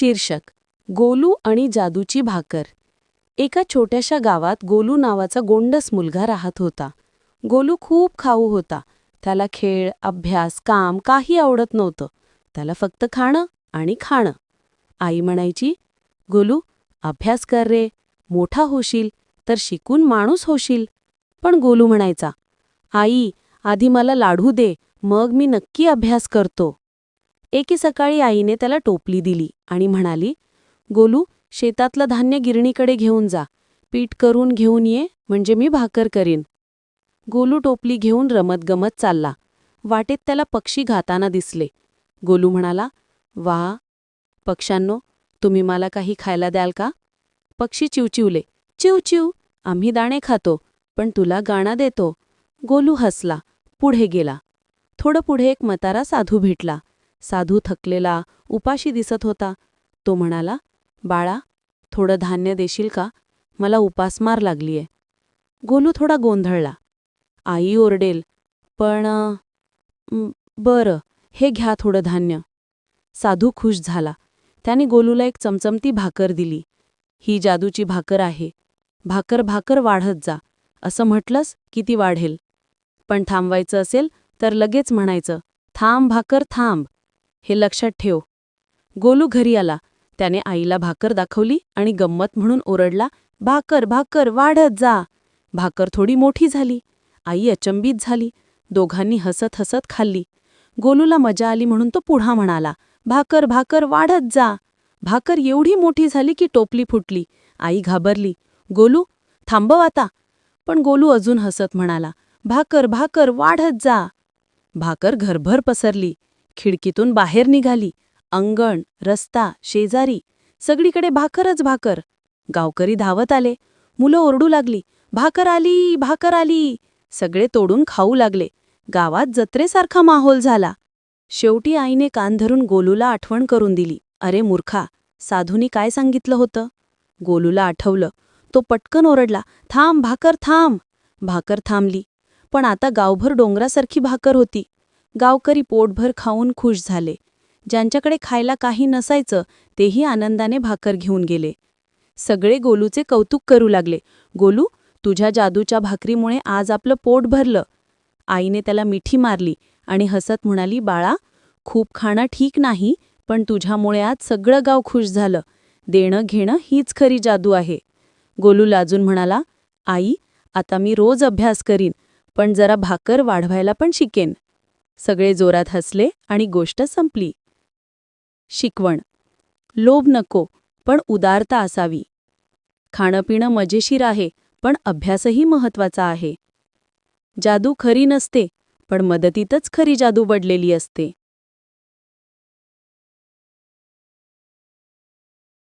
शीर्षक गोलू आणि जादूची भाकर. एका छोट्याशा गावात गोलू नावाचा गोंडस मुलगा राहत होता. गोलू खूप खाऊ होता. त्याला खेळ अभ्यास काम काही आवडत नव्हतं. त्याला फक्त खाणं आणि खाणं. आई म्हणायची गोलू अभ्यास कर रे. मोठा होशील तर शिकून माणूस होशील. पण गोलू म्हणायचा आई आधी मला लाडू दे मग मी नक्की अभ्यास करतो. एके सकाळी आईने त्याला टोपली दिली आणि म्हणाली गोलू शेतातलं धान्य गिरणीकडे घेऊन जा. पीठ करून घेऊन ये म्हणजे मी भाकर करीन. गोलू टोपली घेऊन रमत गमत चालला. वाटेत त्याला पक्षी घाताना दिसले. गोलू म्हणाला वा पक्ष्यांनो तुम्ही मला काही खायला द्याल का? पक्षी चिवचिवले चिव चिव आम्ही दाणे खातो पण तुला गाणा देतो. गोलू हसला पुढे गेला. थोडं पुढे एक मतारा साधू भेटला. साधू थकलेला उपाशी दिसत होता. तो म्हणाला बाळा थोडं धान्य देशील का? मला उपासमार लागलीये. गोलू थोडा गोंधळला. आई ओरडेल पण बरं हे घ्या थोडं धान्य. साधू खुश झाला. त्याने गोलूला एक चमचमती भाकर दिली. ही जादूची भाकर आहे. भाकर भाकर वाढत जा. असं म्हटलंस की ती वाढेल. पण थांबवायचं असेल तर लगेच म्हणायचं थांब भाकर थांब हे लक्षात ठेव. गोलू घरी आला. त्याने आईला भाकर दाखवली आणि गंमत म्हणून ओरडला भाकर भाकर वाढत जा. भाकर थोडी मोठी झाली. आई अचंबित झाली. दोघांनी हसत हसत खाल्ली. गोलूला मजा आली म्हणून तो पुढा म्हणाला भाकर भाकर वाढत जा. भाकर एवढी मोठी झाली की टोपली फुटली. आई घाबरली. गोलू थांबव आता. पण गोलू अजून हसत म्हणाला भाकर भाकर वाढत जा. भाकर घरभर पसरली. खिडकीतून बाहेर निघाली. अंगण रस्ता शेजारी सगळीकडे भाकरच भाकर. गावकरी धावत आले. मुलं ओरडू लागली. भाकर आली भाकर आली. सगळे तोडून खाऊ लागले. गावात जत्रेसारखा माहोल झाला. शेवटी आईने कान धरून गोलूला आठवण करून दिली. अरे मूर्खा साधूनी काय सांगितलं होतं? गोलूला आठवलं. तो पटकन ओरडला. थांब भाकर थांब. भाकर थांबली. पण आता गावभर डोंगरासारखी भाकर होती. गावकरी पोटभर खाऊन खुश झाले. ज्यांच्याकडे खायला काही नसायचं तेही आनंदाने भाकर घेऊन गेले. सगळे गोलूचे कौतुक करू लागले. गोलू तुझ्या जादूच्या भाकरीमुळे आज आपलं पोट भरलं. आईने त्याला मिठी मारली आणि हसत म्हणाली बाळा खूप खाणं ठीक नाही पण तुझ्यामुळे आज सगळं गाव खुश झालं. देणं घेणं हीच खरी जादू आहे. गोलू लाजून म्हणाला आई आता मी रोज अभ्यास करीन पण जरा भाकर वाढवायला पण शिकेन. सगळे जोरात हसले आणि गोष्ट संपली. शिकवण. लोभ नको पण उदारता असावी. खाणंपिणं मजेशीर आहे पण अभ्यासही महत्त्वाचा आहे. जादू खरी नसते पण मदतीतच खरी जादू बडलेली असते.